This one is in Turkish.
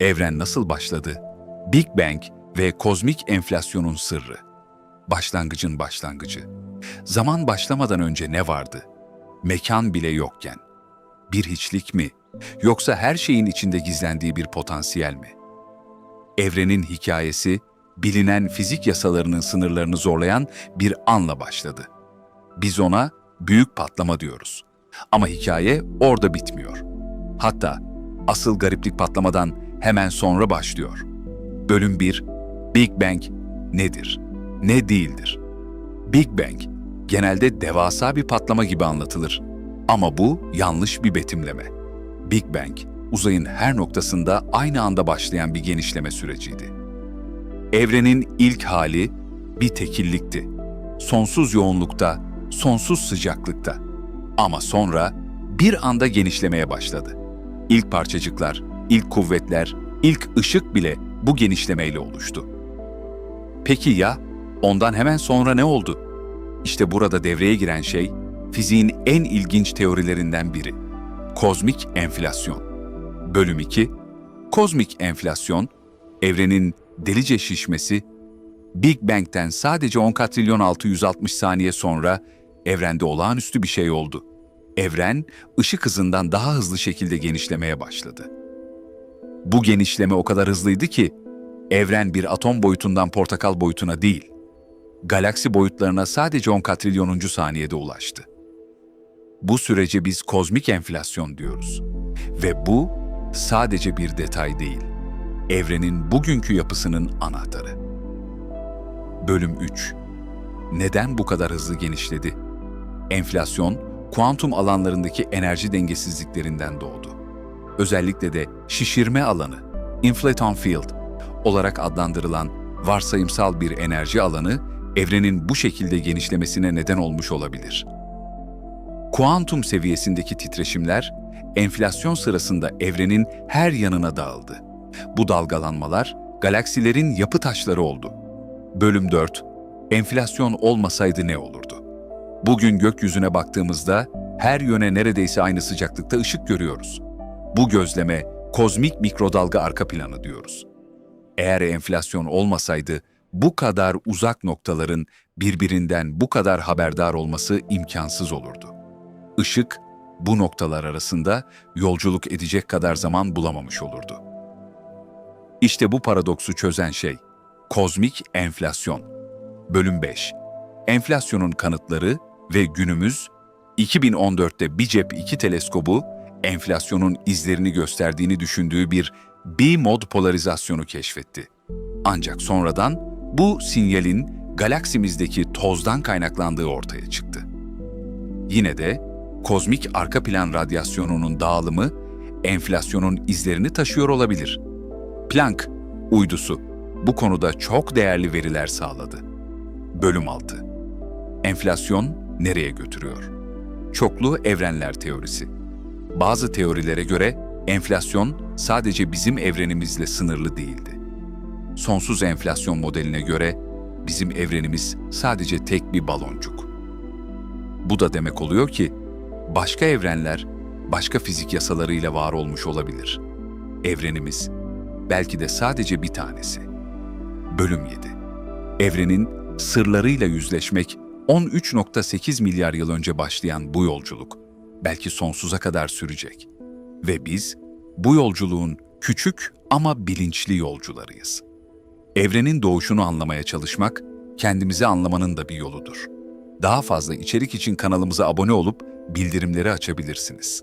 Evren nasıl başladı? Big Bang ve kozmik enflasyonun sırrı. Başlangıcın başlangıcı. Zaman başlamadan önce ne vardı? Mekan bile yokken. Bir hiçlik mi? Yoksa her şeyin içinde gizlendiği bir potansiyel mi? Evrenin hikayesi, bilinen fizik yasalarının sınırlarını zorlayan bir anla başladı. Biz ona büyük patlama diyoruz. Ama hikaye orada bitmiyor. Hatta asıl gariplik patlamadan hemen sonra başlıyor. Bölüm 1 Big Bang nedir? Ne değildir? Big Bang genelde devasa bir patlama gibi anlatılır. Ama bu yanlış bir betimleme. Big Bang, uzayın her noktasında aynı anda başlayan bir genişleme süreciydi. Evrenin ilk hali bir tekillikti. Sonsuz yoğunlukta, sonsuz sıcaklıkta. Ama sonra bir anda genişlemeye başladı. İlk parçacıklar, ilk kuvvetler, ilk ışık bile bu genişlemeyle oluştu. Peki ya ondan hemen sonra ne oldu? İşte burada devreye giren şey fiziğin en ilginç teorilerinden biri. Kozmik enflasyon. Bölüm 2. Kozmik enflasyon, evrenin delice şişmesi, Big Bang'ten sadece 10 katrilyon 660 saniye sonra evrende olağanüstü bir şey oldu. Evren, ışık hızından daha hızlı şekilde genişlemeye başladı. Bu genişleme o kadar hızlıydı ki, evren bir atom boyutundan portakal boyutuna değil, galaksi boyutlarına sadece 10 katrilyonuncu saniyede ulaştı. Bu sürece biz kozmik enflasyon diyoruz. Ve bu sadece bir detay değil, evrenin bugünkü yapısının anahtarı. Bölüm 3 Neden bu kadar hızlı genişledi? Enflasyon, kuantum alanlarındaki enerji dengesizliklerinden doğdu. Özellikle de şişirme alanı, inflaton field olarak adlandırılan varsayımsal bir enerji alanı, evrenin bu şekilde genişlemesine neden olmuş olabilir. Kuantum seviyesindeki titreşimler, enflasyon sırasında evrenin her yanına dağıldı. Bu dalgalanmalar, galaksilerin yapı taşları oldu. Bölüm 4 Enflasyon olmasaydı ne olurdu? Bugün gökyüzüne baktığımızda her yöne neredeyse aynı sıcaklıkta ışık görüyoruz. Bu gözleme kozmik mikrodalga arka planı diyoruz. Eğer enflasyon olmasaydı bu kadar uzak noktaların birbirinden bu kadar haberdar olması imkansız olurdu. Işık bu noktalar arasında yolculuk edecek kadar zaman bulamamış olurdu. İşte bu paradoksu çözen şey kozmik enflasyon. Bölüm 5. Enflasyonun kanıtları ve günümüz 2014'te bir cep 2 teleskobu enflasyonun izlerini gösterdiğini düşündüğü bir B-mod polarizasyonu keşfetti. Ancak sonradan bu sinyalin galaksimizdeki tozdan kaynaklandığı ortaya çıktı. Yine de kozmik arka plan radyasyonunun dağılımı enflasyonun izlerini taşıyor olabilir. Planck uydusu bu konuda çok değerli veriler sağladı. Bölüm 6. Enflasyon nereye götürüyor? Çoklu evrenler teorisi. Bazı teorilere göre enflasyon sadece bizim evrenimizle sınırlı değildi. Sonsuz enflasyon modeline göre bizim evrenimiz sadece tek bir baloncuk. Bu da demek oluyor ki başka evrenler başka fizik yasalarıyla var olmuş olabilir. Evrenimiz belki de sadece bir tanesi. Bölüm 7. Evrenin sırlarıyla yüzleşmek 13.8 milyar yıl önce başlayan bu yolculuk belki sonsuza kadar sürecek. Ve biz bu yolculuğun küçük ama bilinçli yolcularıyız. Evrenin doğuşunu anlamaya çalışmak kendimizi anlamanın da bir yoludur. Daha fazla içerik için kanalımıza abone olup bildirimleri açabilirsiniz.